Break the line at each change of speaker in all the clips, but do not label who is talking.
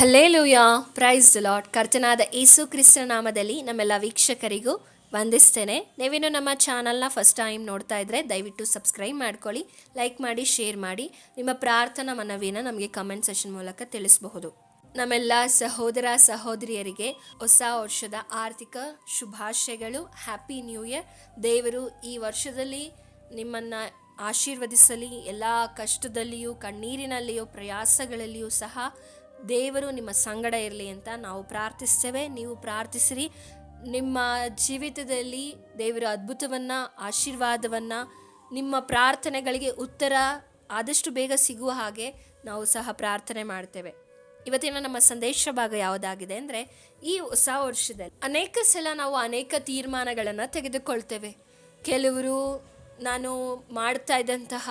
Hallelujah. Praise Lord ಕರ್ತನಾದ ಏಸು ಕ್ರಿಸ್ತನ ನಾಮದಲ್ಲಿ ನಮ್ಮೆಲ್ಲ ವೀಕ್ಷಕರಿಗೂ ವಂದಿಸ್ತೇನೆ. ನೀವೇನು ನಮ್ಮ ಚಾನಲ್ನ ಫಸ್ಟ್ ಟೈಮ್ ನೋಡ್ತಾ ಇದ್ರೆ ದಯವಿಟ್ಟು ಸಬ್ಸ್ಕ್ರೈಬ್ ಮಾಡ್ಕೊಳ್ಳಿ ಲೈಕ್ ಮಾಡಿ ಶೇರ್ ಮಾಡಿ. ನಿಮ್ಮ ಪ್ರಾರ್ಥನಾ ಮನವಿನ ನಮಗೆ ಕಮೆಂಟ್ ಸೆಷನ್ ಮೂಲಕ ತಿಳಿಸಬಹುದು. ನಮ್ಮೆಲ್ಲ ಸಹೋದರ ಸಹೋದರಿಯರಿಗೆ ಹೊಸ ವರ್ಷದ ಆರ್ಥಿಕ ಶುಭಾಶಯಗಳು. ಹ್ಯಾಪಿ ನ್ಯೂ ಇಯರ್ ದೇವರು ಈ ವರ್ಷದಲ್ಲಿ ನಿಮ್ಮನ್ನು ಆಶೀರ್ವದಿಸಲಿ. ಎಲ್ಲ ಕಷ್ಟದಲ್ಲಿಯೂ, ಕಣ್ಣೀರಿನಲ್ಲಿಯೂ, ಪ್ರಯಾಸಗಳಲ್ಲಿಯೂ ಸಹ ದೇವರು ನಿಮ್ಮ ಸಂಗಡ ಇರಲಿ ಅಂತ ನಾವು ಪ್ರಾರ್ಥಿಸ್ತೇವೆ. ನೀವು ಪ್ರಾರ್ಥಿಸಿರಿ. ನಿಮ್ಮ ಜೀವಿತದಲ್ಲಿ ದೇವರ ಅದ್ಭುತವನ್ನು, ಆಶೀರ್ವಾದವನ್ನು, ನಿಮ್ಮ ಪ್ರಾರ್ಥನೆಗಳಿಗೆ ಉತ್ತರ ಆದಷ್ಟು ಬೇಗ ಸಿಗುವ ಹಾಗೆ ನಾವು ಸಹ ಪ್ರಾರ್ಥನೆ ಮಾಡ್ತೇವೆ. ಇವತ್ತಿನ ನಮ್ಮ ಸಂದೇಶ ಭಾಗ ಯಾವುದಾಗಿದೆ ಅಂದರೆ, ಈ ಹೊಸ ವರ್ಷದಲ್ಲಿ ಅನೇಕ ಸಲ ನಾವು ಅನೇಕ ತೀರ್ಮಾನಗಳನ್ನು ತೆಗೆದುಕೊಳ್ತೇವೆ. ಕೆಲವರು, ನಾನು ಮಾಡ್ತಾ ಇದ್ದಂತಹ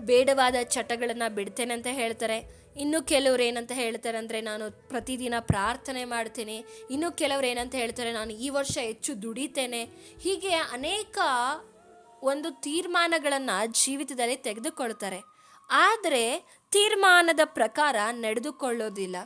ಬೇಡವಾದ ಚಟಗಳನ್ನು ಬಿಡ್ತೇನೆ ಅಂತ ಹೇಳ್ತಾರೆ. ಇನ್ನು ಕೆಲವ್ರು ಏನಂತ ಹೇಳ್ತಾರೆ ಅಂದರೆ ನಾನು ಪ್ರತಿದಿನ ಪ್ರಾರ್ಥನೆ ಮಾಡ್ತೇನೆ. ಇನ್ನು ಕೆಲವ್ರು ಏನಂತ ಹೇಳ್ತಾರೆ, ನಾನು ಈ ವರ್ಷ ಹೆಚ್ಚು ದುಡಿತೇನೆ. ಹೀಗೆ ಅನೇಕ ಒಂದು ತೀರ್ಮಾನಗಳನ್ನು ಜೀವಿತದಲ್ಲಿ ತೆಗೆದುಕೊಳ್ತಾರೆ. ಆದರೆ ತೀರ್ಮಾನದ ಪ್ರಕಾರ ನಡೆದುಕೊಳ್ಳೋದಿಲ್ಲ.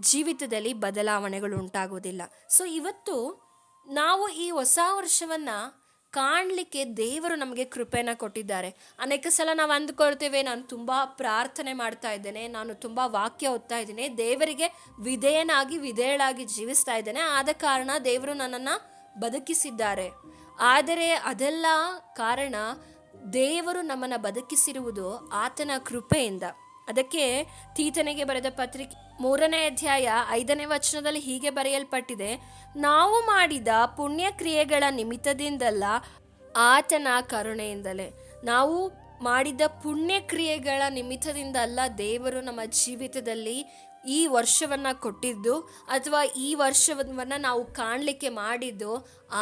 ಜೀವಿತದಲ್ಲಿ ಬದಲಾವಣೆಗಳು ಉಂಟಾಗೋದಿಲ್ಲ ಸೊ ಇವತ್ತು ನಾವು ಈ ಹೊಸ ವರ್ಷವನ್ನು ಕಾಣಲಿಕ್ಕೆ ದೇವರು ನಮಗೆ ಕೃಪೆನ ಕೊಟ್ಟಿದ್ದಾರೆ. ಅನೇಕ ಸಲ ನಾವು ಅಂದ್ಕೊಳ್ತೇವೆ, ನಾನು ತುಂಬ ಪ್ರಾರ್ಥನೆ ಮಾಡ್ತಾ ಇದ್ದೇನೆ, ನಾನು ತುಂಬ ವಾಕ್ಯ ಓದ್ತಾ ಇದ್ದೇನೆ, ದೇವರಿಗೆ ವಿಧೇಯನಾಗಿ, ವಿಧೇಯಳಾಗಿ ಜೀವಿಸ್ತಾ ಇದ್ದೇನೆ, ಆದ ಕಾರಣ ದೇವರು ನನ್ನನ್ನು ಬದುಕಿಸಿದ್ದಾರೆ. ಆದರೆ ಅದೆಲ್ಲ ಕಾರಣ ದೇವರು ನಮ್ಮನ್ನು ಬದುಕಿಸಿರುವುದು ಆತನ ಕೃಪೆಯಿಂದ. ಅದಕ್ಕೆ ತೀತನಿಗೆ ಬರೆದ ಪತ್ರಿಕೆ ಮೂರನೇ ಅಧ್ಯಾಯ ಐದನೇ ವಚನದಲ್ಲಿ ಹೀಗೆ ಬರೆಯಲ್ಪಟ್ಟಿದೆ, ನಾವು ಮಾಡಿದ ಪುಣ್ಯ ಕ್ರಿಯೆಗಳ ನಿಮಿತ್ತದಿಂದಲ್ಲ ಆತನ ಕರುಣೆಯಿಂದಲೇ. ನಾವು ಮಾಡಿದ ಪುಣ್ಯ ಕ್ರಿಯೆಗಳ ನಿಮಿತ್ತದಿಂದ ಅಲ್ಲ ದೇವರು ನಮ್ಮ ಜೀವಿತದಲ್ಲಿ ಈ ವರ್ಷವನ್ನು ಕೊಟ್ಟಿದ್ದು ಅಥವಾ ಈ ವರ್ಷವನ್ನು ನಾವು ಕಾಣಲಿಕ್ಕೆ ಮಾಡಿದ್ದು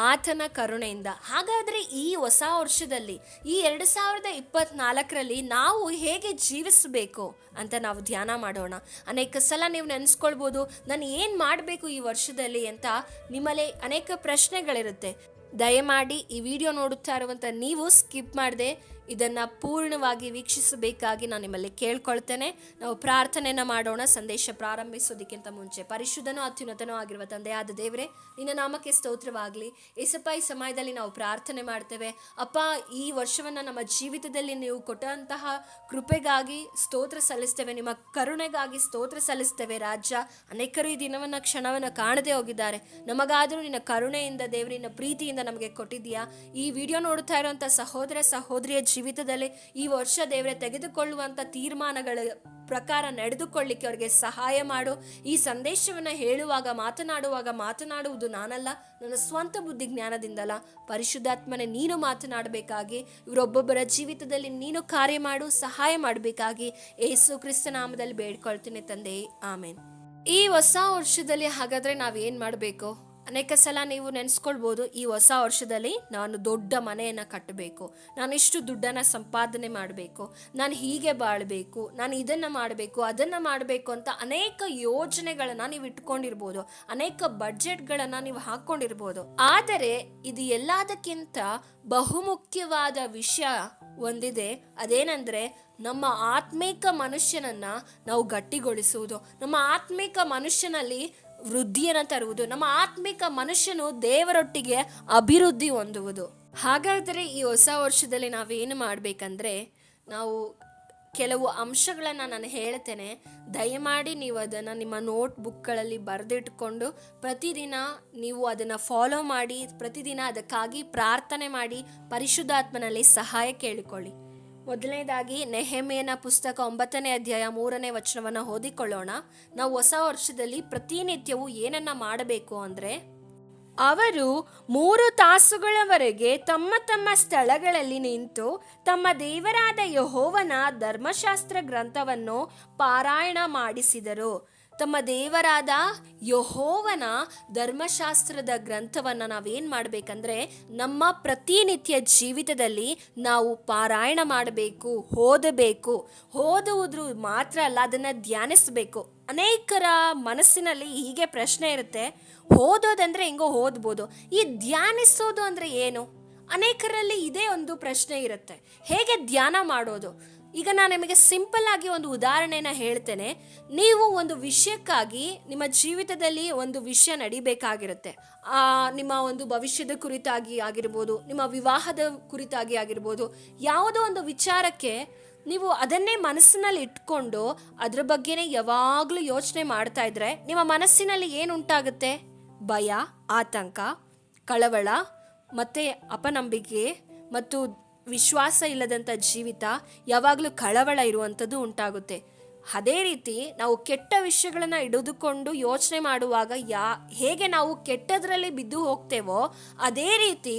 ಆತನ ಕರುಣೆಯಿಂದ. ಹಾಗಾದರೆ ಈ ಹೊಸ ವರ್ಷದಲ್ಲಿ, ಈ ಎರಡು ಸಾವಿರದ ಇಪ್ಪತ್ನಾಲ್ಕರಲ್ಲಿ ನಾವು ಹೇಗೆ ಜೀವಿಸಬೇಕು ಅಂತ ನಾವು ಧ್ಯಾನ ಮಾಡೋಣ. ಅನೇಕ ಸಲ ನೀವು ನೆನೆಸ್ಕೊಳ್ಬೋದು, ನಾನು ಏನು ಮಾಡಬೇಕು ಈ ವರ್ಷದಲ್ಲಿ ಅಂತ ನಿಮ್ಮಲ್ಲಿ ಅನೇಕ ಪ್ರಶ್ನೆಗಳಿರುತ್ತೆ. ದಯಮಾಡಿ ಈ ವಿಡಿಯೋ ನೋಡುತ್ತಾ ಇರುವಂಥ ನೀವು ಸ್ಕಿಪ್ ಮಾಡದೆ ಇದನ್ನು ಪೂರ್ಣವಾಗಿ ವೀಕ್ಷಿಸಬೇಕಾಗಿ ನಾನು ನಿಮ್ಮಲ್ಲಿ ಕೇಳ್ಕೊಳ್ತೇನೆ. ನಾವು ಪ್ರಾರ್ಥನೆಯನ್ನು ಮಾಡೋಣ, ಸಂದೇಶ ಪ್ರಾರಂಭಿಸೋದಕ್ಕಿಂತ ಮುಂಚೆ. ಪರಿಶುದ್ಧನೂ ಅತ್ಯುನ್ನತನೂ ಆಗಿರುವ ತಂದೆಯಾದ ದೇವರೇ, ನಿನ್ನ ನಾಮಕ್ಕೆ ಸ್ತೋತ್ರವಾಗಲಿ. ಏಸಪ್ಪ, ಈ ಸಮಯದಲ್ಲಿ ನಾವು ಪ್ರಾರ್ಥನೆ ಮಾಡ್ತೇವೆ. ಅಪ್ಪ, ಈ ವರ್ಷವನ್ನು ನಮ್ಮ ಜೀವಿತದಲ್ಲಿ ನೀವು ಕೊಟ್ಟಂತಹ ಕೃಪೆಗಾಗಿ ಸ್ತೋತ್ರ ಸಲ್ಲಿಸ್ತೇವೆ. ನಿಮ್ಮ ಕರುಣೆಗಾಗಿ ಸ್ತೋತ್ರ ಸಲ್ಲಿಸ್ತೇವೆ ರಾಜ್ಯ. ಅನೇಕರು ಈ ದಿನವನ್ನು, ಕ್ಷಣವನ್ನು ಕಾಣದೇ ಹೋಗಿದ್ದಾರೆ. ನಮಗಾದರೂ ನಿನ್ನ ಕರುಣೆಯಿಂದ, ದೇವರಿನ ಪ್ರೀತಿಯಿಂದ ನಮಗೆ ಕೊಟ್ಟಿದ್ದೀಯಾ? ಈ ವಿಡಿಯೋ ನೋಡ್ತಾ ಇರುವಂಥ ಸಹೋದರ, ಸಹೋದರಿಯ ಜೀವಿತದಲ್ಲಿ ಈ ವರ್ಷ ದೇವರೇ ತೆಗೆದುಕೊಳ್ಳುವಂಥ ತೀರ್ಮಾನಗಳ ಪ್ರಕಾರ ನಡೆದುಕೊಳ್ಳಿಕ್ಕೆ ಅವರಿಗೆ ಸಹಾಯ ಮಾಡು. ಈ ಸಂದೇಶವನ್ನು ಹೇಳುವಾಗ, ಮಾತನಾಡುವಾಗ ಮಾತನಾಡುವುದು ನಾನಲ್ಲ. ನನ್ನ ಸ್ವಂತ ಬುದ್ಧಿ ಜ್ಞಾನದಿಂದಲ್ಲ. ಪರಿಶುದ್ಧಾತ್ಮನೆ ನೀನು ಮಾತನಾಡಬೇಕಾಗಿ, ಇವರೊಬ್ಬೊಬ್ಬರ ಜೀವಿತದಲ್ಲಿ ನೀನು ಕಾರ್ಯ ಮಾಡು, ಸಹಾಯ ಮಾಡಬೇಕಾಗಿ ಏಸು ಕ್ರಿಸ್ತನಾಮದಲ್ಲಿ ಬೇಡ್ಕೊಳ್ತೀನಿ ತಂದೆ. ಆಮೇನ್. ಈ ಹೊಸ ವರ್ಷದಲ್ಲಿ ಹಾಗಾದ್ರೆ ನಾವೇನ್ ಮಾಡಬೇಕು? ಅನೇಕ ಸಲ ನೀವು ನೆನೆಸ್ಕೊಳ್ಬೋದು, ಈ ಹೊಸ ವರ್ಷದಲ್ಲಿ ನಾನು ದೊಡ್ಡ ಮನೆಯನ್ನು ಕಟ್ಟಬೇಕು. ನಾನು ಇಷ್ಟು ದುಡ್ಡನ್ನು ಸಂಪಾದನೆ ಮಾಡಬೇಕು. ನಾನು ಹೀಗೆ ಬಾಳಬೇಕು. ನಾನು ಇದನ್ನು ಮಾಡಬೇಕು, ಅದನ್ನು ಮಾಡಬೇಕು ಅಂತ ಅನೇಕ ಯೋಜನೆಗಳನ್ನು ನೀವು ಇಟ್ಕೊಂಡಿರ್ಬೋದು. ಅನೇಕ ಬಡ್ಜೆಟ್ಗಳನ್ನು ನೀವು ಹಾಕ್ಕೊಂಡಿರ್ಬೋದು. ಆದರೆ ಇದು ಎಲ್ಲದಕ್ಕಿಂತ ಬಹುಮುಖ್ಯವಾದ ವಿಷಯ ಒಂದಿದೆ. ಅದೇನೆಂದರೆ ನಮ್ಮ ಆತ್ಮಿಕ ಮನುಷ್ಯನನ್ನ ನಾವು ಗಟ್ಟಿಗೊಳಿಸುವುದು. ನಮ್ಮ ಆತ್ಮಿಕ ಮನುಷ್ಯನಲ್ಲಿ ವೃದ್ಧಿಯನ್ನು ತರುವುದು, ನಮ್ಮ ಆತ್ಮಿಕ ಮನುಷ್ಯನು ದೇವರೊಟ್ಟಿಗೆ ಅಭಿವೃದ್ಧಿ ಹೊಂದುವುದು. ಹಾಗಾದರೆ ಈ ಹೊಸ ವರ್ಷದಲ್ಲಿ ನಾವೇನು ಮಾಡಬೇಕಂದ್ರೆ, ನಾವು ಕೆಲವು ಅಂಶಗಳನ್ನು ನಾನು ಹೇಳ್ತೇನೆ. ದಯಮಾಡಿ ನೀವು ಅದನ್ನು ನಿಮ್ಮ ನೋಟ್ ಬುಕ್ಗಳಲ್ಲಿ ಬರೆದಿಟ್ಕೊಂಡು ಪ್ರತಿದಿನ ನೀವು ಅದನ್ನು ಫಾಲೋ ಮಾಡಿ, ಪ್ರತಿದಿನ ಅದಕ್ಕಾಗಿ ಪ್ರಾರ್ಥನೆ ಮಾಡಿ, ಪರಿಶುದ್ಧಾತ್ಮನಲ್ಲಿ ಸಹಾಯ ಕೇಳಿಕೊಳ್ಳಿ. ಮೊದಲನೇದಾಗಿ ನೆಹೆಮೆಯನ ಪುಸ್ತಕ ಒಂಬತ್ತನೇ ಅಧ್ಯಾಯ ಮೂರನೇ ವಚನವನ್ನು ಓದಿಕೊಳ್ಳೋಣ. ನಾವು ಹೊಸ ವರ್ಷದಲ್ಲಿ ಪ್ರತಿನಿತ್ಯವೂ ಏನನ್ನ ಮಾಡಬೇಕು ಅಂದರೆ, ಅವರು ಮೂರು ತಾಸುಗಳವರೆಗೆ ತಮ್ಮ ತಮ್ಮ ಸ್ಥಳಗಳಲ್ಲಿ ನಿಂತು ತಮ್ಮ ದೇವರಾದ ಯಹೋವನ ಧರ್ಮಶಾಸ್ತ್ರ ಗ್ರಂಥವನ್ನು ಪಾರಾಯಣ ಮಾಡಿಸಿದರು. ತಮ್ಮ ದೇವರಾದ ಯಹೋವನ ಧರ್ಮಶಾಸ್ತ್ರದ ಗ್ರಂಥವನ್ನು ನಾವೇನು ಮಾಡಬೇಕಂದ್ರೆ ನಮ್ಮ ಪ್ರತಿನಿತ್ಯ ಜೀವಿತದಲ್ಲಿ ನಾವು ಪಾರಾಯಣ ಮಾಡಬೇಕು, ಓದಬೇಕು. ಓದುವುದ್ರು ಮಾತ್ರ ಅಲ್ಲ, ಅದನ್ನು ಧ್ಯಾನಿಸಬೇಕು. ಅನೇಕರ ಮನಸ್ಸಿನಲ್ಲಿ ಹೀಗೆ ಪ್ರಶ್ನೆ ಇರುತ್ತೆ. ಓದೋದಂದ್ರೆ ಹೆಂಗೋ ಓದ್ಬೋದು. ಈ ಧ್ಯಾನಿಸೋದು ಅಂದರೆ ಏನು? ಅನೇಕರಲ್ಲಿ ಇದೇ ಒಂದು ಪ್ರಶ್ನೆ ಇರುತ್ತೆ. ಹೇಗೆ ಧ್ಯಾನ ಮಾಡೋದು? ಈಗ ನಾನು ನಿಮಗೆ ಸಿಂಪಲ್ ಆಗಿ ಒಂದು ಉದಾಹರಣೆನ ಹೇಳ್ತೇನೆ. ನೀವು ಒಂದು ವಿಷಯಕ್ಕಾಗಿ ನಿಮ್ಮ ಜೀವಿತದಲ್ಲಿ ಒಂದು ವಿಷಯ ನಡಿಬೇಕಾಗಿರುತ್ತೆ. ಆ, ನಿಮ್ಮ ಒಂದು ಭವಿಷ್ಯದ ಕುರಿತಾಗಿ ಆಗಿರ್ಬೋದು ನಿಮ್ಮ ವಿವಾಹದ ಕುರಿತಾಗಿ ಆಗಿರ್ಬೋದು ಯಾವುದೋ ಒಂದು ವಿಚಾರಕ್ಕೆ ನೀವು ಅದನ್ನೇ ಮನಸ್ಸಿನಲ್ಲಿ ಇಟ್ಕೊಂಡು ಅದ್ರ ಬಗ್ಗೆನೇ ಯಾವಾಗಲೂ ಯೋಚನೆ ಮಾಡ್ತಾ ಇದ್ರೆ ನಿಮ್ಮ ಮನಸ್ಸಿನಲ್ಲಿ ಏನು ಉಂಟಾಗುತ್ತೆ? ಭಯ ಆತಂಕ ಕಳವಳ ಮತ್ತು ಅಪನಂಬಿಕೆ ಮತ್ತು ವಿಶ್ವಾಸ ಇಲ್ಲದಂಥ ಜೀವಿತ ಯಾವಾಗಲೂ ಕಳವಳ ಇರುವಂಥದ್ದು ಉಂಟಾಗುತ್ತೆ. ಅದೇ ರೀತಿ ನಾವು ಕೆಟ್ಟ ವಿಷಯಗಳನ್ನು ಹಿಡಿದುಕೊಂಡು ಯೋಚನೆ ಮಾಡುವಾಗ ಯಾ, ಹೇಗೆ ನಾವು ಕೆಟ್ಟದರಲ್ಲಿ ಬಿದ್ದು ಹೋಗ್ತೇವೋ, ಅದೇ ರೀತಿ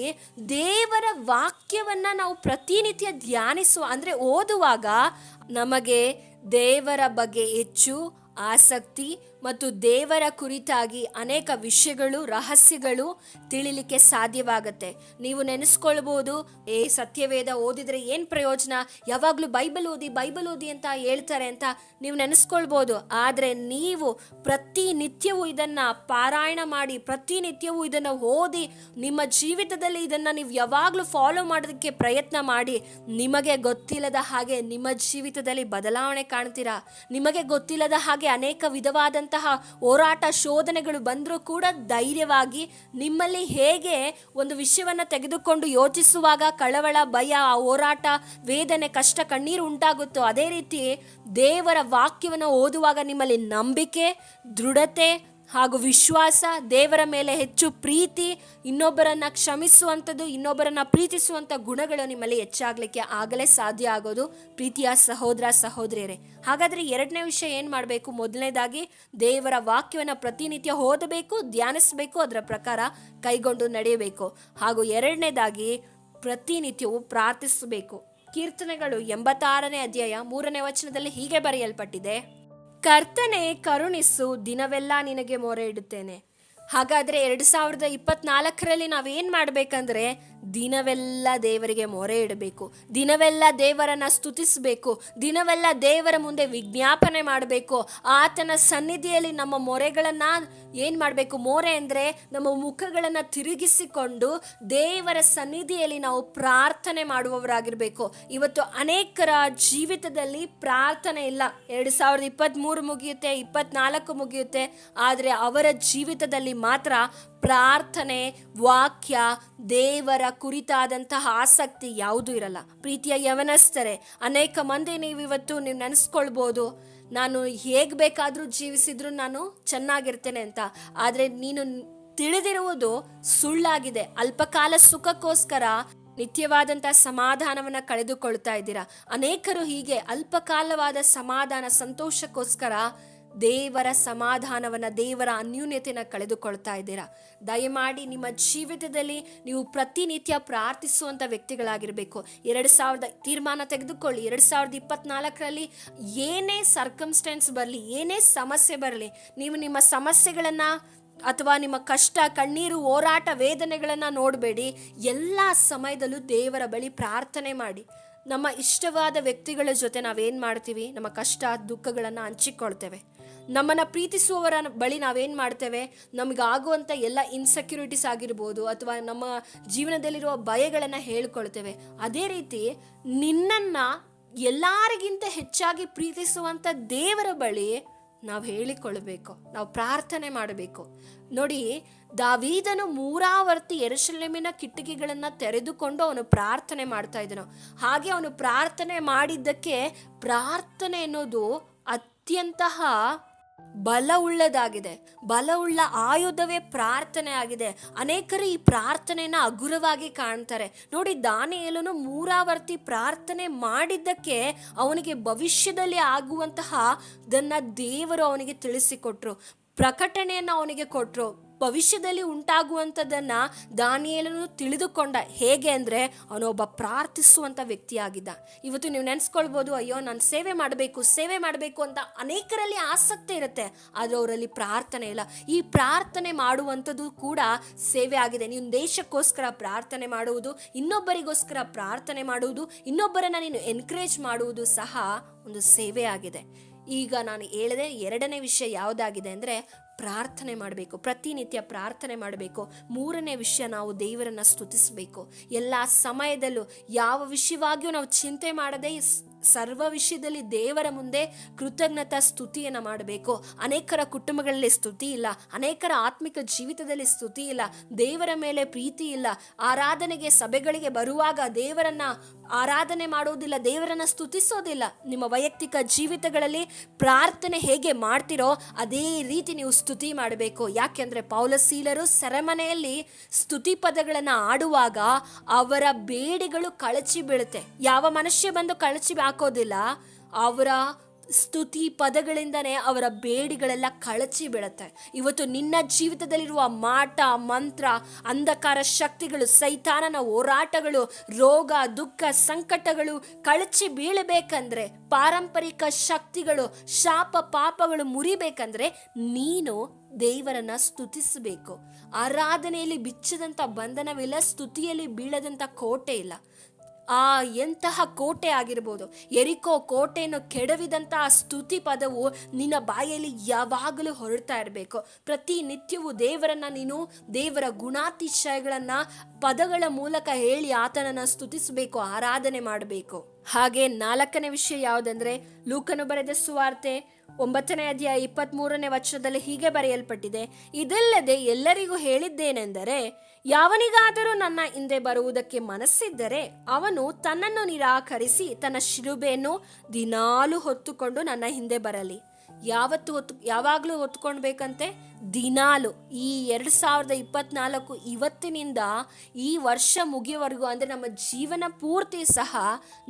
ದೇವರ ವಾಕ್ಯವನ್ನು ನಾವು ಪ್ರತಿನಿತ್ಯ ಧ್ಯಾನಿಸುವ, ಅಂದರೆ ಓದುವಾಗ ನಮಗೆ ದೇವರ ಬಗ್ಗೆ ಹೆಚ್ಚು ಆಸಕ್ತಿ ಮತ್ತು ದೇವರ ಕುರಿತಾಗಿ ಅನೇಕ ವಿಷಯಗಳು, ರಹಸ್ಯಗಳು ತಿಳಿಲಿಕ್ಕೆ ಸಾಧ್ಯವಾಗುತ್ತೆ. ನೀವು ನೆನೆಸ್ಕೊಳ್ಬೋದು, ಏ, ಸತ್ಯವೇದ ಓದಿದರೆ ಏನು ಪ್ರಯೋಜನ? ಯಾವಾಗಲೂ ಬೈಬಲ್ ಓದಿ ಬೈಬಲ್ ಓದಿ ಅಂತ ಹೇಳ್ತಾರೆ ಅಂತ ನೀವು ನೆನೆಸ್ಕೊಳ್ಬೋದು. ಆದರೆ ನೀವು ಪ್ರತಿನಿತ್ಯವೂ ಇದನ್ನು ಪಾರಾಯಣ ಮಾಡಿ, ಪ್ರತಿನಿತ್ಯವೂ ಇದನ್ನು ಓದಿ, ನಿಮ್ಮ ಜೀವಿತದಲ್ಲಿ ಇದನ್ನು ನೀವು ಯಾವಾಗಲೂ ಫಾಲೋ ಮಾಡೋದಕ್ಕೆ ಪ್ರಯತ್ನ ಮಾಡಿ, ನಿಮಗೆ ಗೊತ್ತಿಲ್ಲದ ಹಾಗೆ ನಿಮ್ಮ ಜೀವಿತದಲ್ಲಿ ಬದಲಾವಣೆ ಕಾಣ್ತೀರಾ? ನಿಮಗೆ ಗೊತ್ತಿಲ್ಲದ ಹಾಗೆ ಅನೇಕ ವಿಧವಾದಂತಹ ಹೋರಾಟ ಶೋಧನೆಗಳು ಬಂದರೂ ಕೂಡ ಧೈರ್ಯವಾಗಿ ನಿಮ್ಮಲ್ಲಿ ಹೇಗೆ ಒಂದು ವಿಷಯವನ್ನು ತೆಗೆದುಕೊಂಡು ಯೋಚಿಸುವಾಗ ಕಳವಳ, ಭಯ ಹೋರಾಟ, ವೇದನೆ, ಕಷ್ಟ, ಕಣ್ಣೀರು ಉಂಟಾಗುತ್ತೋ ಅದೇ ರೀತಿ ದೇವರ ವಾಕ್ಯವನ್ನು ಓದುವಾಗ ನಿಮ್ಮಲ್ಲಿ ನಂಬಿಕೆ, ದೃಢತೆ ಹಾಗೂ ವಿಶ್ವಾಸ, ದೇವರ ಮೇಲೆ ಹೆಚ್ಚು ಪ್ರೀತಿ, ಇನ್ನೊಬ್ಬರನ್ನ ಕ್ಷಮಿಸುವಂಥದ್ದು, ಇನ್ನೊಬ್ಬರನ್ನ ಪ್ರೀತಿಸುವಂಥ ಗುಣಗಳು ನಿಮ್ಮಲ್ಲಿ ಹೆಚ್ಚಾಗಲಿಕ್ಕೆ ಆಗಲೇ ಸಾಧ್ಯ ಆಗೋದು. ಪ್ರೀತಿಯ ಸಹೋದರ, ಸಹೋದರಿಯರೇ. ಹಾಗಾದರೆ ಎರಡನೇ ವಿಷಯ ಏನು ಮಾಡಬೇಕು? ಮೊದಲನೇದಾಗಿ ದೇವರ ವಾಕ್ಯವನ್ನು ಪ್ರತಿನಿತ್ಯ ಓದಬೇಕು, ಧ್ಯಾನಿಸಬೇಕು, ಅದರ ಪ್ರಕಾರ ಕೈಗೊಂಡು ನಡೆಯಬೇಕು. ಹಾಗೂ ಎರಡನೇದಾಗಿ ಪ್ರತಿನಿತ್ಯವೂ ಪ್ರಾರ್ಥಿಸಬೇಕು. ಕೀರ್ತನೆಗಳು ಎಂಬತ್ತಾರನೇ ಅಧ್ಯಾಯ ಮೂರನೇ ವಚನದಲ್ಲಿ ಹೀಗೆ ಬರೆಯಲ್ಪಟ್ಟಿದೆ. ಕರ್ತನೆ ಕರುಣಿಸು ದಿನವೆಲ್ಲ ನಿನಗೆ ಮೊರೆ ಇಡುತ್ತೇನೆ. ಹಾಗಾದ್ರೆ ಎರಡು ಸಾವಿರದ ಇಪ್ಪತ್ನಾಲ್ಕರಲ್ಲಿ ನಾವೇನ್ ಮಾಡ್ಬೇಕಂದ್ರೆ ದಿನವೆಲ್ಲ ದೇವರಿಗೆ ಮೊರೆ ಇಡಬೇಕು, ದಿನವೆಲ್ಲ ದೇವರನ್ನ ಸ್ತುತಿಸಬೇಕು, ದಿನವೆಲ್ಲ ದೇವರ ಮುಂದೆ ವಿಜ್ಞಾಪನೆ ಮಾಡಬೇಕು, ಆತನ ಸನ್ನಿಧಿಯಲ್ಲಿ ನಮ್ಮ ಮೊರೆಗಳನ್ನ ಏನ್ ಮಾಡಬೇಕು, ಮೊರೆ ಅಂದ್ರೆ ನಮ್ಮ ಮುಖಗಳನ್ನ ತಿರುಗಿಸಿಕೊಂಡು ದೇವರ ಸನ್ನಿಧಿಯಲ್ಲಿ ನಾವು ಪ್ರಾರ್ಥನೆ ಮಾಡುವವರಾಗಿರ್ಬೇಕು. ಇವತ್ತು ಅನೇಕರ ಜೀವಿತದಲ್ಲಿ ಪ್ರಾರ್ಥನೆ ಇಲ್ಲ. ಎರಡು ಸಾವಿರದ ಇಪ್ಪತ್ತ್ಮೂರು ಮುಗಿಯುತ್ತೆ, ಇಪ್ಪತ್ನಾಲ್ಕು ಮುಗಿಯುತ್ತೆ, ಆದರೆ ಅವರ ಜೀವಿತದಲ್ಲಿ ಮಾತ್ರ ಪ್ರಾರ್ಥನೆ, ವಾಕ್ಯ, ದೇವರ ಕುರಿತಾದಂತಹ ಆಸಕ್ತಿ ಯಾವುದೂ ಇರಲ್ಲ. ಪ್ರೀತಿಯ ಯವನಸ್ತರೆ ಅನೇಕ ಮಂದಿ ನೀವು ಇವತ್ತು ನೀವು ನೆನೆಸ್ಕೊಳ್ಬೋದು. ನಾನು ಹೇಗೆ ಬೇಕಾದರೂ ಜೀವಿಸಿದ್ರು ನಾನು ಚೆನ್ನಾಗಿರ್ತೇನೆ ಅಂತ. ಆದರೆ ನೀನು ತಿಳಿದಿರುವುದು ಸುಳ್ಳಾಗಿದೆ. ಅಲ್ಪಕಾಲ ಸುಖಕ್ಕೋಸ್ಕರ ನಿತ್ಯವಾದಂಥ ಸಮಾಧಾನವನ್ನು ಕಳೆದುಕೊಳ್ತಾ ಇದ್ದೀರಾ. ಅನೇಕರು ಹೀಗೆ ಅಲ್ಪಕಾಲವಾದ ಸಮಾಧಾನ, ಸಂತೋಷಕ್ಕೋಸ್ಕರ ದೇವರ ಸಮಾಧಾನವನ್ನ, ದೇವರ ಅನ್ಯೂನ್ಯತೆಯನ್ನು ಕಳೆದುಕೊಳ್ತಾ ಇದ್ದೀರಾ? ದಯಮಾಡಿ ನಿಮ್ಮ ಜೀವಿತದಲ್ಲಿ ನೀವು ಪ್ರತಿನಿತ್ಯ ಪ್ರಾರ್ಥಿಸುವಂಥ ವ್ಯಕ್ತಿಗಳಾಗಿರಬೇಕು. ಎರಡು ಸಾವಿರದ ತೀರ್ಮಾನ ತೆಗೆದುಕೊಳ್ಳಿ. ಎರಡು ಸಾವಿರದ ಇಪ್ಪತ್ನಾಲ್ಕರಲ್ಲಿ ಏನೇ ಸರ್ಕಮ್ಸ್ಟೆನ್ಸ್ ಬರಲಿ, ಏನೇ ಸಮಸ್ಯೆ ಬರಲಿ, ನೀವು ನಿಮ್ಮ ಸಮಸ್ಯೆಗಳನ್ನು ಅಥವಾ ನಿಮ್ಮ ಕಷ್ಟ, ಕಣ್ಣೀರು, ಹೋರಾಟ, ವೇದನೆಗಳನ್ನು ನೋಡಬೇಡಿ. ಎಲ್ಲ ಸಮಯದಲ್ಲೂ ದೇವರ ಬಳಿ ಪ್ರಾರ್ಥನೆ ಮಾಡಿ. ನಮ್ಮ ಇಷ್ಟವಾದ ವ್ಯಕ್ತಿಗಳ ಜೊತೆ ನಾವೇನು ಮಾಡ್ತೀವಿ? ನಮ್ಮ ಕಷ್ಟ, ದುಃಖಗಳನ್ನು ಹಂಚಿಕೊಳ್ತೇವೆ. ನಮ್ಮನ್ನು ಪ್ರೀತಿಸುವವರ ಬಳಿ ನಾವೇನು ಮಾಡ್ತೇವೆ? ನಮಗಾಗುವಂಥ ಎಲ್ಲ ಇನ್ಸೆಕ್ಯೂರಿಟೀಸ್ ಆಗಿರ್ಬೋದು ಅಥವಾ ನಮ್ಮ ಜೀವನದಲ್ಲಿರುವ ಭಯಗಳನ್ನು ಹೇಳ್ಕೊಳ್ತೇವೆ. ಅದೇ ರೀತಿ ನಿನ್ನನ್ನು ಎಲ್ಲರಿಗಿಂತ ಹೆಚ್ಚಾಗಿ ಪ್ರೀತಿಸುವಂಥ ದೇವರ ಬಳಿ ನಾವು ಹೇಳಿಕೊಳ್ಬೇಕು. ನಾವು ಪ್ರಾರ್ಥನೆ ಮಾಡಬೇಕು. ನೋಡಿ, ದಾವೀದನು ಮೂರಾವರ್ತಿ ಎರಶಲೆಮಿನ ಕಿಟಕಿಗಳನ್ನು ತೆರೆದುಕೊಂಡು ಅವನು ಪ್ರಾರ್ಥನೆ ಮಾಡ್ತಾ ಇದ್ದನು. ಹಾಗೆ ಅವನು ಪ್ರಾರ್ಥನೆ ಮಾಡಿದ್ದಕ್ಕೆ ಪ್ರಾರ್ಥನೆ ಅನ್ನೋದು ಅತ್ಯಂತಹ ಬಲವುಳ್ಳದಾಗಿದೆ. ಬಲವುಳ್ಳ ಆಯುಧವೇ ಪ್ರಾರ್ಥನೆ ಆಗಿದೆ ಅನೇಕರು ಈ ಪ್ರಾರ್ಥನೆಯನ್ನ ಹಗುರವಾಗಿ ಕಾಣ್ತಾರೆ. ನೋಡಿ, ದಾನಿಯೇಲನು ಮೂರಾವರ್ತಿ ಪ್ರಾರ್ಥನೆ ಮಾಡಿದ್ದಕ್ಕೆ ಅವನಿಗೆ ಭವಿಷ್ಯದಲ್ಲಿ ಆಗುವಂತಹ ದನ್ನ ದೇವರು ಅವನಿಗೆ ತಿಳಿಸಿಕೊಟ್ರು. ಪ್ರಕಟಣೆಯನ್ನು ಅವನಿಗೆ ಕೊಟ್ರು. ಭವಿಷ್ಯದಲ್ಲಿ ಉಂಟಾಗುವಂಥದ್ದನ್ನ ದಾನಿಯೇಲನು ತಿಳಿದುಕೊಂಡ ಹೇಗೆ ಅಂದರೆ ಅವನೊಬ್ಬ ಪ್ರಾರ್ಥಿಸುವಂಥ ವ್ಯಕ್ತಿಯಾಗಿದ್ದ. ಇವತ್ತು ನೀವು ನೆನೆಸ್ಕೊಳ್ಬೋದು, ಅಯ್ಯೋ, ನಾನು ಸೇವೆ ಮಾಡಬೇಕು ಸೇವೆ ಮಾಡಬೇಕು ಅಂತ ಅನೇಕರಲ್ಲಿ ಆಸಕ್ತಿ ಇರುತ್ತೆ. ಆದರೆ ಅವರಲ್ಲಿ ಪ್ರಾರ್ಥನೆ ಇಲ್ಲ. ಈ ಪ್ರಾರ್ಥನೆ ಮಾಡುವಂಥದ್ದು ಕೂಡ ಸೇವೆ ಆಗಿದೆ. ನೀವು ದೇಶಕ್ಕೋಸ್ಕರ ಪ್ರಾರ್ಥನೆ ಮಾಡುವುದು, ಇನ್ನೊಬ್ಬರಿಗೋಸ್ಕರ ಪ್ರಾರ್ಥನೆ ಮಾಡುವುದು, ಇನ್ನೊಬ್ಬರನ್ನ ನೀನು ಎನ್ಕರೇಜ್ ಮಾಡುವುದು ಸಹ ಒಂದು ಸೇವೆ ಆಗಿದೆ. ಈಗ ನಾನು ಹೇಳಿದೆ ಎರಡನೇ ವಿಷಯ ಯಾವುದಾಗಿದೆ ಅಂದರೆ ಪ್ರಾರ್ಥನೆ ಮಾಡಬೇಕು, ಪ್ರತಿನಿತ್ಯ ಪ್ರಾರ್ಥನೆ ಮಾಡಬೇಕು. ಮೂರನೇ ವಿಷಯ ನಾವು ದೇವರನ್ನು ಸ್ತುತಿಸಬೇಕು. ಎಲ್ಲ ಸಮಯದಲ್ಲೂ ಯಾವ ವಿಷಯವಾಗಿಯೂ ನಾವು ಚಿಂತೆ ಮಾಡದೆ ಸರ್ವ ವಿಷಯದಲ್ಲಿ ದೇವರ ಮುಂದೆ ಕೃತಜ್ಞತಾ ಸ್ತುತಿಯನ್ನು ಮಾಡಬೇಕು. ಅನೇಕರ ಕುಟುಂಬಗಳಲ್ಲಿ ಸ್ತುತಿ ಇಲ್ಲ. ಅನೇಕರ ಆತ್ಮಿಕ ಜೀವಿತದಲ್ಲಿ ಸ್ತುತಿ ಇಲ್ಲ. ದೇವರ ಮೇಲೆ ಪ್ರೀತಿ ಇಲ್ಲ. ಆರಾಧನೆಗೆ, ಸಭೆಗಳಿಗೆ ಬರುವಾಗ ದೇವರನ್ನ ಆರಾಧನೆ ಮಾಡೋದಿಲ್ಲ, ದೇವರನ್ನ ಸ್ತುತಿಸೋದಿಲ್ಲ. ನಿಮ್ಮ ವೈಯಕ್ತಿಕ ಜೀವಿತಗಳಲ್ಲಿ ಪ್ರಾರ್ಥನೆ ಹೇಗೆ ಮಾಡ್ತಿರೋ ಅದೇ ರೀತಿ ನೀವು ಸ್ತುತಿ ಮಾಡಬೇಕು. ಯಾಕೆಂದ್ರೆ ಪೌಲಸೀಲರು ಸೆರೆಮನೆಯಲ್ಲಿ ಸ್ತುತಿ ಪದಗಳನ್ನು ಆಡುವಾಗ ಅವರ ಬೇಡಿಗಳು ಕಳಚಿ ಬೀಳುತ್ತೆ. ಯಾವ ಮನುಷ್ಯ ಬಂದು ಕಳಚಿ ಹಾಕೋದಿಲ್ಲ. ಅವರ ಸ್ತುತಿ ಪದಗಳಿಂದನೇ ಅವರ ಬೇಡಿಗಳೆಲ್ಲ ಕಳಚಿ ಬೀಳುತ್ತೆ. ಇವತ್ತು ನಿನ್ನ ಜೀವಿತದಲ್ಲಿರುವ ಮಾಟ, ಮಂತ್ರ, ಅಂಧಕಾರ ಶಕ್ತಿಗಳು, ಸೈತಾನನ ಹೋರಾಟಗಳು, ರೋಗ, ದುಃಖ, ಸಂಕಟಗಳು ಕಳಚಿ ಬೀಳಬೇಕಂದ್ರೆ, ಪಾರಂಪರಿಕ ಶಕ್ತಿಗಳು, ಶಾಪ ಪಾಪಗಳು ಮುರಿಬೇಕಂದ್ರೆ ನೀನು ದೇವರನ್ನ ಸ್ತುತಿಸಬೇಕು. ಆರಾಧನೆಯಲ್ಲಿ ಬಿಚ್ಚದಂಥ ಬಂಧನವಿಲ್ಲ, ಸ್ತುತಿಯಲ್ಲಿ ಬೀಳದಂಥ ಕೋಟೆ ಇಲ್ಲ. ಆ ಎಂತಹ ಕೋಟೆ ಆಗಿರ್ಬೋದು. ಎರಿಕೋ ಕೋಟೆಯನ್ನು ಕೆಡವಿದಂತಹ ಸ್ತುತಿ ಪದವು ನಿನ್ನ ಬಾಯಲ್ಲಿ ಯಾವಾಗಲೂ ಹೊರಡ್ತಾ ಇರಬೇಕು. ಪ್ರತಿ ನಿತ್ಯವೂ ದೇವರನ್ನ ನೀನು, ದೇವರ ಗುಣಾತಿಶಯಗಳನ್ನ ಪದಗಳ ಮೂಲಕ ಹೇಳಿ ಆತನನ್ನ ಸ್ತುತಿಸಬೇಕು, ಆರಾಧನೆ ಮಾಡಬೇಕು. ಹಾಗೆ ನಾಲ್ಕನೇ ವಿಷಯ ಯಾವುದಂದ್ರೆ, ಲೂಕನು ಬರೆದ ಸುವಾರ್ತೆ ಒಂಬತ್ತನೇ ಅಧ್ಯಾಯ ಇಪ್ಪತ್ತ್ ಮೂರನೇ ವರ್ಷದಲ್ಲಿ ಹೀಗೆ ಬರೆಯಲ್ಪಟ್ಟಿದೆ. ಇದಲ್ಲದೆ ಎಲ್ಲರಿಗೂ ಹೇಳಿದ್ದೇನೆಂದರೆ ಯಾವನಿಗಾದರೂ ನನ್ನ ಹಿಂದೆ ಬರುವುದಕ್ಕೆ ಮನಸ್ಸಿದ್ದರೆ ಅವನು ತನ್ನನ್ನು ನಿರಾಕರಿಸಿ ತನ್ನ ಶಿಲುಬೆಯನ್ನು ದಿನಾಲು ಹೊತ್ತುಕೊಂಡು ನನ್ನ ಹಿಂದೆ ಬರಲಿ. ಯಾವತ್ತು ಹೊತ್ತು ಯಾವಾಗಲೂ ಹೊತ್ಕೊಳ್ಬೇಕಂತೆ ದಿನಾಲು, ಈ ಎರಡು ಸಾವಿರದ ಇಪ್ಪತ್ನಾಲ್ಕು ಇವತ್ತಿನಿಂದ ಈ ವರ್ಷ ಮುಗಿಯವರೆಗೂ ಅಂದರೆ ನಮ್ಮ ಜೀವನ ಪೂರ್ತಿ ಸಹ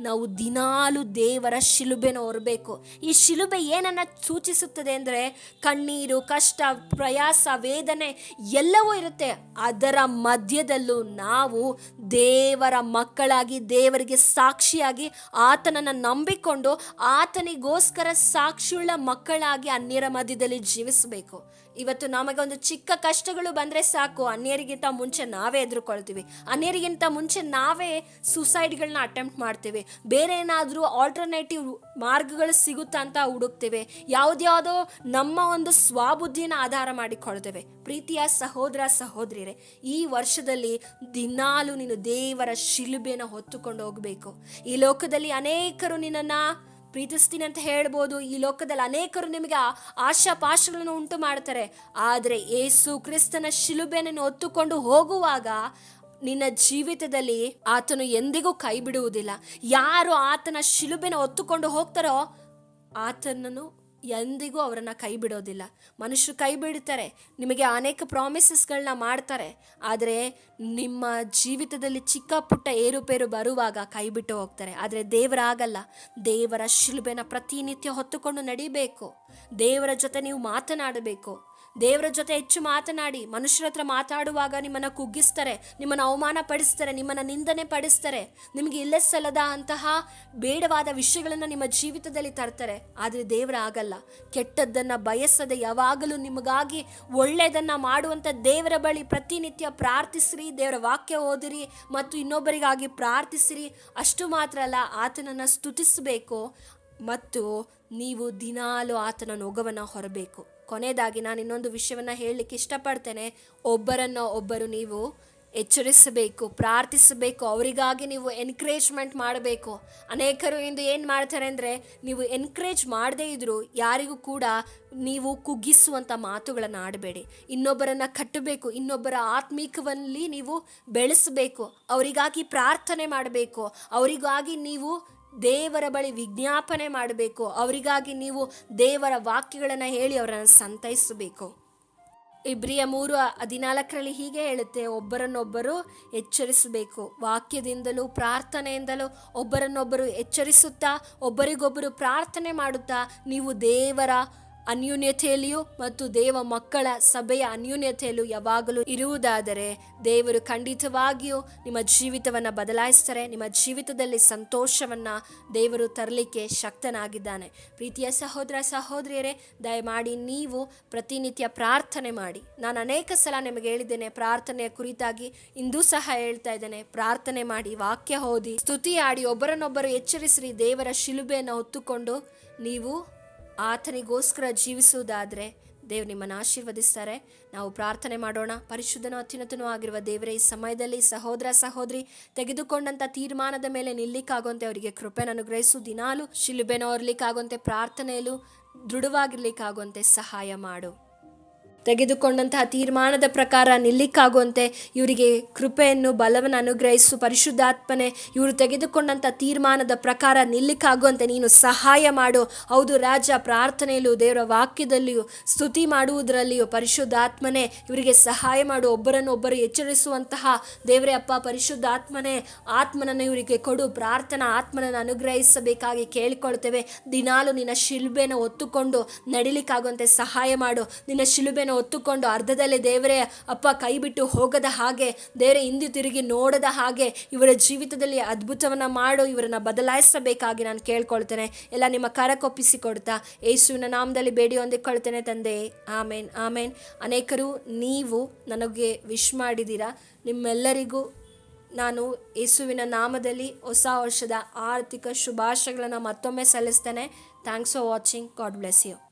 ನಾವು ದಿನಾಲು ದೇವರ ಶಿಲುಬೆನ ಹೊರಬೇಕು ಈ ಶಿಲುಬೆ ಏನನ್ನ ಸೂಚಿಸುತ್ತದೆ ಅಂದರೆ, ಕಣ್ಣೀರು, ಕಷ್ಟ, ಪ್ರಯಾಸ, ವೇದನೆ ಎಲ್ಲವೂ ಇರುತ್ತೆ. ಅದರ ಮಧ್ಯದಲ್ಲೂ ನಾವು ದೇವರ ಮಕ್ಕಳಾಗಿ, ದೇವರಿಗೆ ಸಾಕ್ಷಿಯಾಗಿ ಆತನನ್ನು ನಂಬಿಕೊಂಡು, ಆತನಿಗೋಸ್ಕರ ಸಾಕ್ಷಿಯುಳ್ಳ ಮಕ್ಕಳಾಗಿ ಅನ್ಯರ ಮಧ್ಯದಲ್ಲಿ ಜೀವಿಸಬೇಕು. ಇವತ್ತು ನಮಗೆ ಒಂದು ಚಿಕ್ಕ ಕಷ್ಟಗಳು ಬಂದರೆ ಸಾಕು. ಅನ್ಯರಿಗಿಂತ ಮುಂಚೆ ನಾವೇ ಎದುರುಕೊಳ್ತೀವಿ. ಅನ್ಯರಿಗಿಂತ ಮುಂಚೆ ನಾವೇ ಸುಸೈಡ್ಗಳನ್ನ ಅಟೆಂಪ್ಟ್ ಮಾಡ್ತೀವಿ. ಬೇರೆ ಏನಾದರೂ ಆಲ್ಟರ್ನೇಟಿವ್ ಮಾರ್ಗಗಳು ಸಿಗುತ್ತಾ ಅಂತ ಹುಡುಕ್ತೇವೆ. ಯಾವುದ್ಯಾವುದೋ ನಮ್ಮ ಒಂದು ಸ್ವಬುದ್ಧಿನ ಆಧಾರ ಮಾಡಿಕೊಳ್ತೇವೆ ಪ್ರೀತಿಯ ಸಹೋದರ ಸಹೋದರಿರೇ ಈ ವರ್ಷದಲ್ಲಿ ದಿನಾಲು ನೀನು ದೇವರ ಶಿಲುಬೆನ ಹೊತ್ತುಕೊಂಡು ಹೋಗಬೇಕು. ಈ ಲೋಕದಲ್ಲಿ ಅನೇಕರು ನಿನ್ನನ್ನು ಪ್ರೀತಿಸ್ತೀನಿ ಅಂತ ಹೇಳ್ಬೋದು. ಈ ಲೋಕದಲ್ಲಿ ಅನೇಕರು ನಿಮಗೆ ಆಶಾ ಪಾಶಗಳನ್ನು ಉಂಟು ಮಾಡ್ತಾರೆ ಆದರೆ ಏಸು ಕ್ರಿಸ್ತನ ಶಿಲುಬೆಯನ್ನು ಹೊತ್ತುಕೊಂಡು ಹೋಗುವಾಗ ನಿನ್ನ ಜೀವಿತದಲ್ಲಿ ಆತನು ಎಂದಿಗೂ ಕೈ ಬಿಡುವುದಿಲ್ಲ. ಯಾರು ಆತನ ಶಿಲುಬೆನ ಹೊತ್ತುಕೊಂಡು ಹೋಗ್ತಾರೋ ಆತನನ್ನು ಎಂದಿಗೂ ಅವರನ್ನು ಕೈ ಬಿಡೋದಿಲ್ಲ. ಮನುಷ್ಯರು ಕೈ ಬಿಡ್ತಾರೆ. ನಿಮಗೆ ಅನೇಕ ಪ್ರಾಮಿಸಸ್ಗಳನ್ನ ಮಾಡ್ತಾರೆ. ಆದರೆ ನಿಮ್ಮ ಜೀವಿತದಲ್ಲಿ ಚಿಕ್ಕ ಪುಟ್ಟ ಏರುಪೇರು ಬರುವಾಗ ಕೈ ಬಿಟ್ಟು ಹೋಗ್ತಾರೆ. ಆದರೆ ದೇವರಾಗಲ್ಲ. ದೇವರ ಶಿಲುಬೆನ ಪ್ರತಿನಿತ್ಯ ಹೊತ್ತುಕೊಂಡು ನಡಿಬೇಕು. ದೇವರ ಜೊತೆ ನೀವು ಮಾತನಾಡಬೇಕು. ದೇವರ ಜೊತೆ ಹೆಚ್ಚು ಮಾತನಾಡಿ, ಮನುಷ್ಯರ ಹತ್ರ ಮಾತಾಡುವಾಗ ನಿಮ್ಮನ್ನು ಕುಗ್ಗಿಸ್ತಾರೆ, ನಿಮ್ಮನ್ನು ಅವಮಾನ ಪಡಿಸ್ತಾರೆ ನಿಮ್ಮನ್ನು ನಿಂದನೆ ಪಡಿಸ್ತಾರೆ. ನಿಮಗೆ ಇಲ್ಲೇ ಸಲ್ಲದ ಅಂತಹ ಬೇಡವಾದ ವಿಷಯಗಳನ್ನು ನಿಮ್ಮ ಜೀವಿತದಲ್ಲಿ ತರ್ತಾರೆ. ಆದರೆ ದೇವರ ಆಗಲ್ಲ ಕೆಟ್ಟದ್ದನ್ನು ಬಯಸದೆ ಯಾವಾಗಲೂ ನಿಮಗಾಗಿ ಒಳ್ಳೆಯದನ್ನು ಮಾಡುವಂಥ ದೇವರ ಬಳಿ ಪ್ರತಿನಿತ್ಯ ಪ್ರಾರ್ಥಿಸ್ರಿ, ದೇವರ ವಾಕ್ಯ ಓದಿರಿ ಮತ್ತು ಇನ್ನೊಬ್ಬರಿಗಾಗಿ ಪ್ರಾರ್ಥಿಸಿರಿ. ಅಷ್ಟು ಮಾತ್ರ ಅಲ್ಲ, ಆತನನ್ನು ಸ್ತುತಿಸಬೇಕು. ಮತ್ತು ನೀವು ದಿನಾಲು ಆತನ ನೊಗವನ್ನು ಹೊರಬೇಕು. ಕೊನೆಯದಾಗಿ ನಾನು ಇನ್ನೊಂದು ವಿಷಯವನ್ನು ಹೇಳಲಿಕ್ಕೆ ಇಷ್ಟಪಡ್ತೇನೆ. ಒಬ್ಬರನ್ನು ಒಬ್ಬರು ನೀವು ಎಚ್ಚರಿಸಬೇಕು, ಪ್ರಾರ್ಥಿಸಬೇಕು, ಅವರಿಗಾಗಿ ನೀವು ಎನ್ಕರೇಜ್ಮೆಂಟ್ ಮಾಡಬೇಕು. ಅನೇಕರು ಇಂದು ಏನು ಮಾಡ್ತಾರೆ ಅಂದರೆ, ನೀವು ಎನ್ಕರೇಜ್ ಮಾಡದೇ ಇದ್ದರೂ ಯಾರಿಗೂ ಕೂಡ ನೀವು ಕುಗ್ಗಿಸುವಂಥ ಮಾತುಗಳನ್ನು ಆಡಬೇಡಿ. ಇನ್ನೊಬ್ಬರನ್ನು ಕಟ್ಟಬೇಕು, ಇನ್ನೊಬ್ಬರ ಆತ್ಮೀಕವಲ್ಲಿ ನೀವು ಬೆಳೆಸಬೇಕು, ಅವರಿಗಾಗಿ ಪ್ರಾರ್ಥನೆ ಮಾಡಬೇಕು, ಅವರಿಗಾಗಿ ನೀವು ದೇವರ ಬಳಿ ವಿಜ್ಞಾಪನೆ ಮಾಡಬೇಕು. ಅವರಿಗಾಗಿ ನೀವು ದೇವರ ವಾಕ್ಯಗಳನ್ನು ಹೇಳಿ ಅವರನ್ನು ಸಂತೈಸಬೇಕು. ಇಬ್ರಿಯ ಮೂರು ಹದಿನಾಲ್ಕರಲ್ಲಿ ಹೀಗೆ ಹೇಳುತ್ತೆ, ಒಬ್ಬರನ್ನೊಬ್ಬರು ಎಚ್ಚರಿಸಬೇಕು. ವಾಕ್ಯದಿಂದಲೂ ಪ್ರಾರ್ಥನೆಯಿಂದಲೂ ಒಬ್ಬರನ್ನೊಬ್ಬರು ಎಚ್ಚರಿಸುತ್ತಾ, ಒಬ್ಬರಿಗೊಬ್ಬರು ಪ್ರಾರ್ಥನೆ ಮಾಡುತ್ತಾ, ನೀವು ದೇವರ ಅನ್ಯೂನ್ಯತೆಯಲ್ಲಿಯೂ ಮತ್ತು ದೇವ ಮಕ್ಕಳ ಸಭೆಯ ಅನ್ಯೂನ್ಯತೆಯಲ್ಲೂ ಯಾವಾಗಲೂ ಇರುವುದಾದರೆ ದೇವರು ಖಂಡಿತವಾಗಿಯೂ ನಿಮ್ಮ ಜೀವಿತವನ್ನು ಬದಲಾಯಿಸ್ತಾರೆ, ನಿಮ್ಮ ಜೀವಿತದಲ್ಲಿ ಸಂತೋಷವನ್ನು ದೇವರು ತರಲಿಕ್ಕೆ ಶಕ್ತನಾಗಿದ್ದಾನೆ. ಪ್ರೀತಿಯ ಸಹೋದರ, ಸಹೋದರಿಯರೇ, ದಯಮಾಡಿ ನೀವು ಪ್ರತಿನಿತ್ಯ ಪ್ರಾರ್ಥನೆ ಮಾಡಿ. ನಾನು ಅನೇಕ ಸಲ ನಿಮಗೆ ಹೇಳಿದ್ದೇನೆ, ಪ್ರಾರ್ಥನೆಯ ಕುರಿತಾಗಿ ಇಂದು ಸಹ ಹೇಳ್ತಾ ಇದ್ದೇನೆ. ಪ್ರಾರ್ಥನೆ ಮಾಡಿ, ವಾಕ್ಯ ಓದಿ ಸ್ತುತಿ ಆಡಿ ಒಬ್ಬರನ್ನೊಬ್ಬರು ಎಚ್ಚರಿಸಿರಿ ದೇವರ ಶಿಲುಬೆಯನ್ನು ಹೊತ್ತುಕೊಂಡು ನೀವು ಆತನಿಗೋಸ್ಕರ ಜೀವಿಸುವುದಾದರೆ ದೇವ್ರು ನಿಮ್ಮನ್ನು ಆಶೀರ್ವದಿಸ್ತಾರೆ. ನಾವು ಪ್ರಾರ್ಥನೆ ಮಾಡೋಣ. ಪರಿಶುದ್ಧನೂ ಅತ್ಯುನ್ನತನೂ ಆಗಿರುವ ದೇವರೇ, ಈ ಸಮಯದಲ್ಲಿ ಸಹೋದರ, ಸಹೋದರಿ, ತೆಗೆದುಕೊಂಡಂಥ ತೀರ್ಮಾನದ ಮೇಲೆ ನಿಲ್ಲಿಕ್ಕಾಗುವಂತೆ ಅವರಿಗೆ ಕೃಪೆನ ಅನುಗ್ರಹಿಸು. ದಿನಾಲು ಶಿಲುಬೆನ ಹೊರ್ಲಿಕ್ಕಾಗುವಂತೆ ಪ್ರಾರ್ಥನೆಯಲ್ಲೂ ದೃಢವಾಗಿರ್ಲಿಕ್ಕಾಗುವಂತೆ ಸಹಾಯ ಮಾಡು. ತೆಗೆದುಕೊಂಡಂತಹ ತೀರ್ಮಾನದ ಪ್ರಕಾರ ನಿಲ್ಲಿಕ್ಕಾಗುವಂತೆ ಇವರಿಗೆ ಕೃಪೆಯನ್ನು, ಬಲವನ್ನು ಅನುಗ್ರಹಿಸು. ಪರಿಶುದ್ಧಾತ್ಮನೆ, ಇವರು ತೆಗೆದುಕೊಂಡಂಥ ತೀರ್ಮಾನದ ಪ್ರಕಾರ ನಿಲ್ಲಿಕ್ಕಾಗುವಂತೆ ನೀನು ಸಹಾಯ ಮಾಡು. ಹೌದು, ರಾಜ ಪ್ರಾರ್ಥನೆಯಲ್ಲೂ ದೇವರ ವಾಕ್ಯದಲ್ಲಿಯೂ, ಸ್ತುತಿ ಮಾಡುವುದರಲ್ಲಿಯೂ ಪರಿಶುದ್ಧಾತ್ಮನೆ, ಇವರಿಗೆ ಸಹಾಯ ಮಾಡು. ಒಬ್ಬರನ್ನು ಒಬ್ಬರು ಎಚ್ಚರಿಸುವಂತಹ ದೇವರೇ ಅಪ್ಪ, ಪರಿಶುದ್ಧಾತ್ಮನೇ, ಆತ್ಮನನ್ನು ಇವರಿಗೆ ಕೊಡು. ಪ್ರಾರ್ಥನಾ ಆತ್ಮನನ್ನು ಅನುಗ್ರಹಿಸಬೇಕಾಗಿ ಕೇಳಿಕೊಳ್ತೇವೆ. ದಿನಾಲು ನಿನ್ನ ಶಿಲ್ಬೆನ ಹೊತ್ತುಕೊಂಡು ನಡಿಲಿಕ್ಕಾಗುವಂತೆ ಸಹಾಯ ಮಾಡು. ನಿನ್ನ ಶಿಲುಬೆನ ಹೊತ್ತುಕೊಂಡು ಅರ್ಧದಲ್ಲೇ ದೇವರೇ, ಅಪ್ಪ ಕೈ ಬಿಟ್ಟು ಹೋಗದ ಹಾಗೆ, ದೇವರೇ ಹಿಂದೆ ತಿರುಗಿ ನೋಡದ ಹಾಗೆ ಇವರ ಜೀವಿತದಲ್ಲಿ ಅದ್ಭುತವನ್ನು ಮಾಡು, ಇವರನ್ನ ಬದಲಾಯಿಸಬೇಕಾಗಿ ನಾನು ಕೇಳ್ಕೊಳ್ತೇನೆ. ಎಲ್ಲ ನಿಮ್ಮ ಕರ ಕೊಡ್ತಾ, ಯೇಸುವಿನ ನಾಮದಲ್ಲಿ ಬೇಡಿ ಹೊಂದಿಕೊಳ್ತೇನೆ ತಂದೆ. ಆಮೇನ್ ಆಮೇನ್. ಅನೇಕರು, ನೀವು ನನಗೆ ವಿಶ್ ಮಾಡಿದ್ದೀರಾ. ನಿಮ್ಮೆಲ್ಲರಿಗೂ ನಾನು ಯೇಸುವಿನ ನಾಮದಲ್ಲಿ ಹೊಸ ವರ್ಷದ ಆರ್ಥಿಕ ಶುಭಾಶಯಗಳನ್ನು ಮತ್ತೊಮ್ಮೆ ಸಲ್ಲಿಸ್ತೇನೆ. Thanks for watching God bless you